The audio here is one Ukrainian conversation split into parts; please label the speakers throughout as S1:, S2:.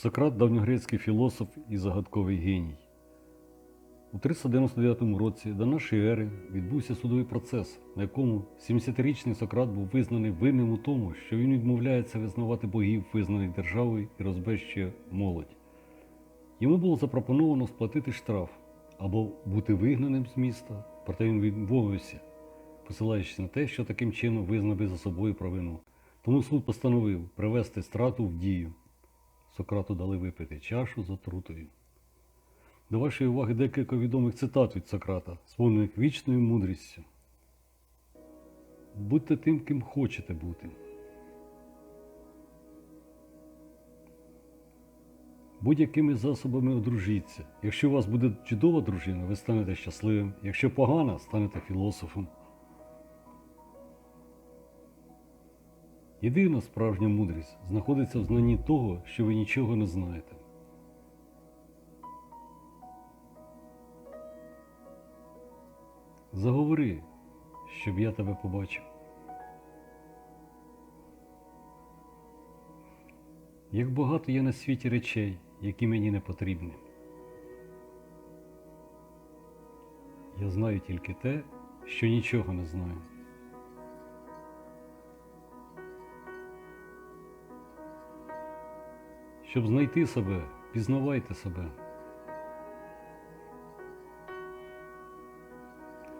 S1: Сократ давньогрецький філософ і загадковий геній. У 399 році до нашої ери відбувся судовий процес, на якому 70-річний Сократ був визнаний винним у тому, що він відмовляється визнавати богів, визнаних державою, і розбещує молодь. Йому було запропоновано сплатити штраф або бути вигнаним з міста, проте він відмовився, посилаючись на те, що таким чином визнав би за собою провину. Тому суд постановив привести страту в дію. Сократу дали випити чашу з отрутою. До вашої уваги декілька відомих цитат від Сократа, сповнених вічною мудрістю. Будьте тим, ким хочете бути. Будь-якими засобами одружіться. Якщо у вас буде чудова дружина, ви станете щасливим. Якщо погана, станете філософом. Єдина справжня мудрість знаходиться в знанні того, що ви нічого не знаєте. Заговори, щоб я тебе побачив. Як багато є на світі речей, які мені не потрібні. Я знаю тільки те, що нічого не знаю. Щоб знайти себе, пізнавайте себе.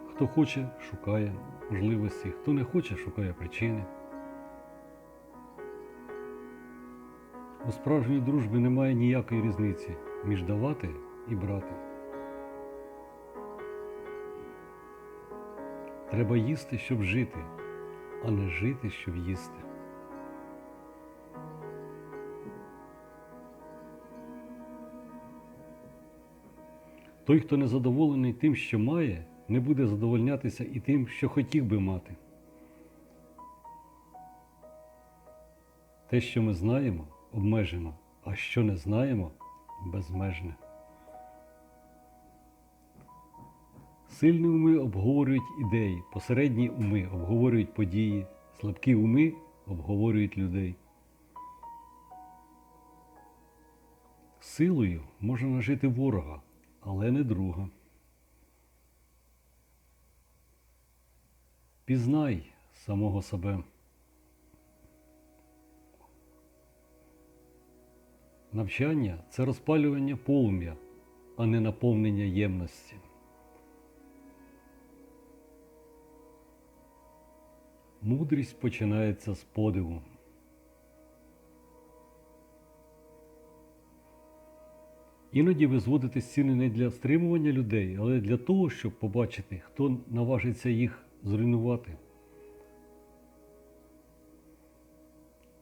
S1: Хто хоче, шукає можливості, хто не хоче, шукає причини. У справжній дружбі немає ніякої різниці між давати і брати. Треба їсти, щоб жити, а не жити, щоб їсти. Той, хто не задоволений тим, що має, не буде задовольнятися і тим, що хотів би мати. Те, що ми знаємо, обмежено, а що не знаємо безмежне. Сильні уми обговорюють ідеї, посередні уми обговорюють події, слабкі уми обговорюють людей. Силою можна нажити ворога, але не друга. Пізнай самого себе. Навчання це розпалювання полум'я, а не наповнення ємності. Мудрість починається з подиву. Іноді ви зводите стіни не для стримування людей, але для того, щоб побачити, хто наважиться їх зруйнувати.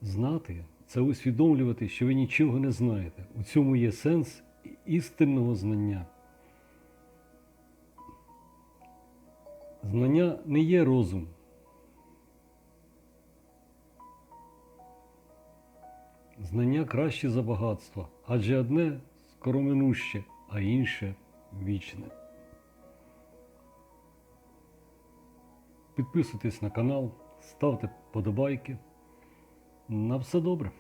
S1: Знати це усвідомлювати, що ви нічого не знаєте. У цьому є сенс істинного знання. Знання не є розум. Знання краще за багатство, адже одне скороминуще, а інше вічне. Підписуйтесь на канал, ставте подобайки. На все добре.